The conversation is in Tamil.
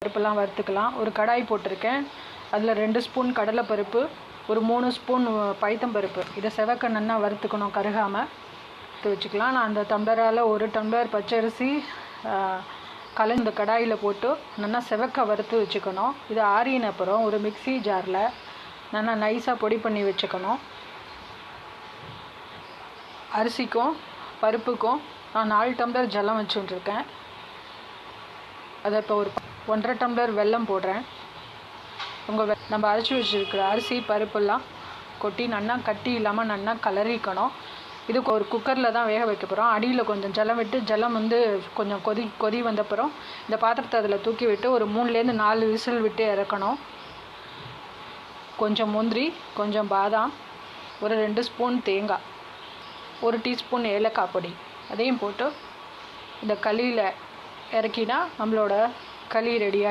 பருப்புலாம் வறுத்துக்கலாம். ஒரு கடாய் போட்டிருக்கேன். அதில் ரெண்டு ஸ்பூன் கடலைப்பருப்பு ஒரு மூணு ஸ்பூன் பைத்தம்பருப்பு இதை செவக்க நல்லா வறுத்துக்கணும் கருகாமல் எடுத்து வச்சுக்கலாம். நான் அந்த டம்ளரால் ஒரு டம்ளர் பச்சரிசி கலந்து கடாயில் போட்டு நல்லா செவக்க வறுத்து வச்சுக்கணும். இது ஆறின அப்புறம் ஒரு மிக்ஸி ஜாரில் நல்லா நைஸாக பொடி பண்ணி வச்சுக்கணும். அரிசிக்கும் பருப்புக்கும் நான் நாலு டம்ளர் ஜலம் வச்சுட்டுருக்கேன். அதை இப்போ ஒரு ஒன்றரை டம்ளர் வெல்லம் போடுறேன். உங்கள் நம்ம அரைச்சி வச்சுருக்கிற அரிசி பருப்பெல்லாம் கொட்டி நல்லா கட்டி இல்லாமல் நல்லா கலரிக்கணும். இது ஒரு குக்கரில் தான் வேக வைக்க போகிறோம் அடியில் கொஞ்சம் ஜலம் விட்டு ஜலம் வந்து கொஞ்சம் கொதி கொதி வந்தப்புறம் இந்த பாத்திரத்தை அதில் தூக்கி விட்டு ஒரு மூணுலேருந்து நாலு விசில் விட்டு இறக்கணும். கொஞ்சம் முந்திரி கொஞ்சம் பாதாம் ஒரு ரெண்டு ஸ்பூன் தேங்காய் ஒரு டீஸ்பூன் ஏலக்காய் பொடி. அதையும் போட்டு இந்த களியில் இறக்கினா நம்மளோட कली रेडिया रेडी